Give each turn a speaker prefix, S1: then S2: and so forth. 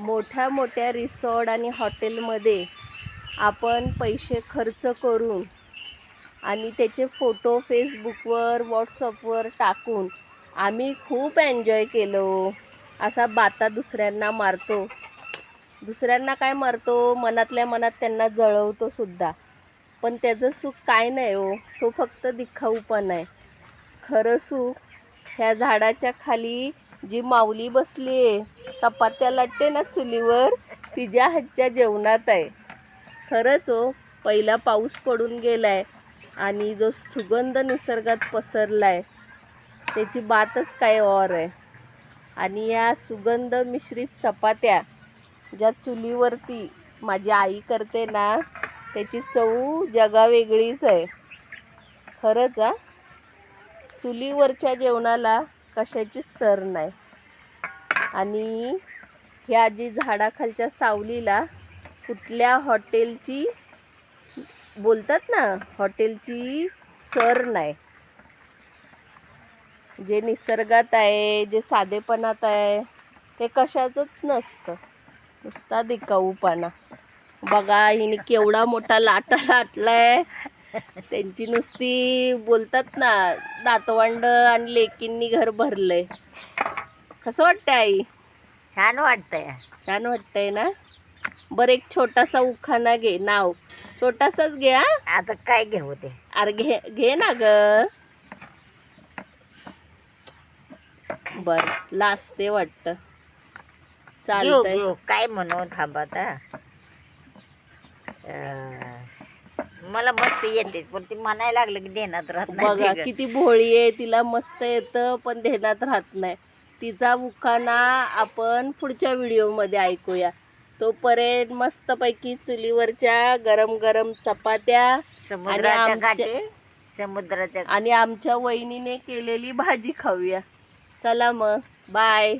S1: मोठ्या मोठ्या रिसॉर्ट आणि हॉटेलमध्ये आपण पैसे खर्च करून आणि त्याचे फोटो फेसबुकवर व्हॉट्सअपवर टाकून आम्ही खूप एन्जॉय केलो हो. असा बाता दुसऱ्यांना मारतो. दुसऱ्यांना काय मारतो? मनातल्या मनात त्यांना जळवतो सुद्धा. पण त्याचं सुख काय नाही हो. तो फक्त दिखाऊपण आहे. खरं सुख ह्या झाडाच्या खाली जी माऊली बसली आहे चपात्या लाटते ना चुलीवर तिच्या हातच्या जेवणात आहे. खरंच हो पहिला पाऊस पडून गेलाय आणि जो सुगंध निसर्गात पसरलाय त्याची बातच काय और आहे. आणि या सुगंध मिश्रित चपात्या ज्या चुलीवरती माझी आई करते ना त्याची चव जगा वेगळीच आहे. खरंच आ चुलीवरच्या जेवणाला कशाची सर नाही. आणि ह्या जी झाडाखालच्या सावलीला कुठल्या हॉटेलची बोलतात ना हॉटेलची सर नाही. जे निसर्गात आहे जे साधेपणात आहे ते कशाचंच नसतं. नुसता दिकाऊपणा. बघा हिने केवढा मोठा लाटा लाटलाय. त्यांची नुसती बोलतात ना नातवंड आणि लेकींनी घर भरलंय. कसं वाटतंय आई?
S2: छान वाटतंय.
S1: छान वाटतंय ना? बरं एक छोटासा उखाणा घे. नाव. छोटासाच घे हा.
S2: आता काय घेऊ ते?
S1: अरे घे घे ना ग. बर लाजते वाटतं.
S2: घेऊ
S1: चालतंय.
S2: घेऊ. काय म्हणू थांबा आता. अं, मला मस्त येते पण ती म्हणायला लागलं की देण्यात राहत
S1: बघा
S2: ते.
S1: किती भोळी आहे तिला मस्त येतं पण ध्यानात राहत नाही. तिचा उखाणा आपण पुढच्या व्हिडिओमध्ये ऐकूया. तोपर्यंत मस्तपैकी चुलीवरच्या गरम गरम चपात्या
S2: समुद्राच्या
S1: आमच्या-
S2: काठी समुद्राच्या
S1: आणि आमच्या वहिनीने केलेली भाजी खाऊया. चला मग बाय